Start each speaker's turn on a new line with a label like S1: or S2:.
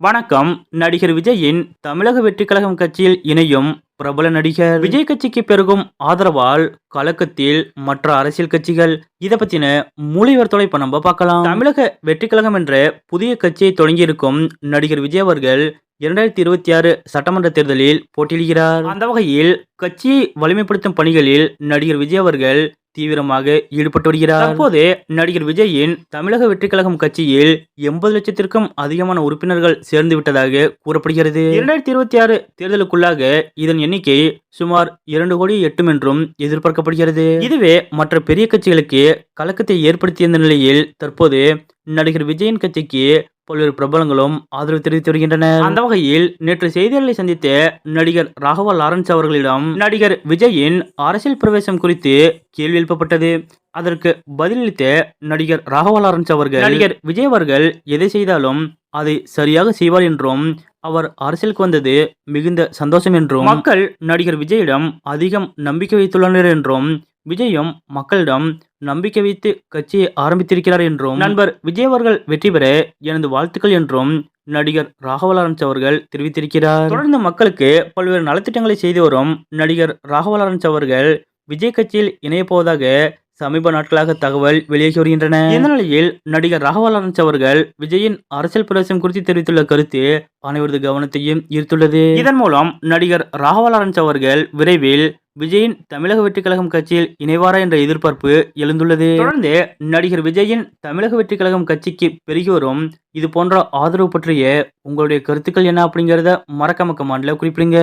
S1: வணக்கம். நடிகர் விஜயின் தமிழக வெற்றிக்கழகம் கட்சியில் இணையும் பிரபல நடிகர் விஜய் கட்சிக்கு பெருகும் ஆதரவால் கலக்கத்தில் மற்ற அரசியல் கட்சிகள் இதை பத்தின மூலிவர் தொலைப்ப நம்ம பார்க்கலாம். தமிழக வெற்றிக்கழகம் என்ற புதிய கட்சியை தொடங்கியிருக்கும் நடிகர் விஜய் அவர்கள் இரண்டாயிரத்தி இருபத்தி ஆறு சட்டமன்ற தேர்தலில் போட்டியிடுகிறார். அந்த வகையில் கட்சியை வலிமைப்படுத்தும் பணிகளில் நடிகர் விஜய் அவர்கள் தீவிரமாக ஈடுபட்டு வருகிறார். தற்போது நடிகர் விஜயின் தமிழக வெற்றி கழகம் கட்சியில் எண்பது லட்சத்திற்கும் அதிகமான உறுப்பினர்கள் சேர்ந்து விட்டதாக கூறப்படுகிறது. இரண்டாயிரத்தி இருபத்தி ஆறு தேர்தலுக்குள்ளாக இதன் எண்ணிக்கை சுமார் இரண்டு கோடி எட்டும் என்றும் எதிர்பார்க்கப்படுகிறது. இதுவே மற்ற பெரிய கட்சிகளுக்கு கலக்கத்தை ஏற்படுத்திய நிலையில் தற்போது நடிகர் விஜயின் கட்சிக்கு பல்வேறு பிரபலங்களும் ஆதரவு தெரிவித்து வருகின்றனர். அந்த வகையில் நேற்று செய்தியாளர்களை சந்தித்த நடிகர் ராகவா லாரன்ஸ் அவர்களிடம் நடிகர் விஜயின் அரசியல் பிரவேசம் குறித்து கேள்வி எழுப்பப்பட்டது. அதற்கு பதிலளித்த நடிகர் ராகவா லாரன்ஸ் அவர்கள் நடிகர் விஜய் அவர்கள் எதை செய்தாலும் அதை சரியாக செய்வார் என்றும் அவர் அரசியலுக்கு வந்தது மிகுந்த சந்தோஷம் என்றும் மக்கள் நடிகர் விஜயிடம் அதிகம் நம்பிக்கை வைத்துள்ளனர் என்றும் விஜயும் மக்களிடம் நம்பிக்கை வைத்து கட்சியை ஆரம்பித்திருக்கிறார் என்றும் நண்பர் விஜய் அவர்கள் வெற்றி பெற எனது வாழ்த்துக்கள் என்றும் நடிகர் ராகவ லாரன்ஸ் அவர்கள் தெரிவித்திருக்கிறார். தொடர்ந்து மக்களுக்கு பல்வேறு நலத்திட்டங்களை செய்து வரும் நடிகர் ராகவ லாரன்ஸ் அவர்கள் விஜய் கட்சியில் இணைய போவதாக சமீப நாட்களாக தகவல் வெளியாகி வருகின்றன. இந்த நிலையில் நடிகர் ராகவ லாரன்ஸ் அவர்கள் விஜயின் அரசியல் பிரவேசம் குறித்து தெரிவித்துள்ள கருத்து அனைவரது கவனத்தையும் ஈர்த்துள்ளது. இதன் மூலம் நடிகர் ராகவ லாரன்ஸ் அவர்கள் விரைவில் விஜயின் தமிழக வெற்றி கழகம் கட்சியில் இணைவாரா என்ற எதிர்பார்ப்பு எழுந்துள்ளது. தொடர்ந்து நடிகர் விஜயின் தமிழக வெற்றி கழகம் கட்சிக்கு பெருகி வரும் இது போன்ற ஆதரவு பற்றிய உங்களுடைய கருத்துக்கள் என்ன அப்படிங்கிறத மறக்காம கமாண்டில் குறிப்பிடுங்க.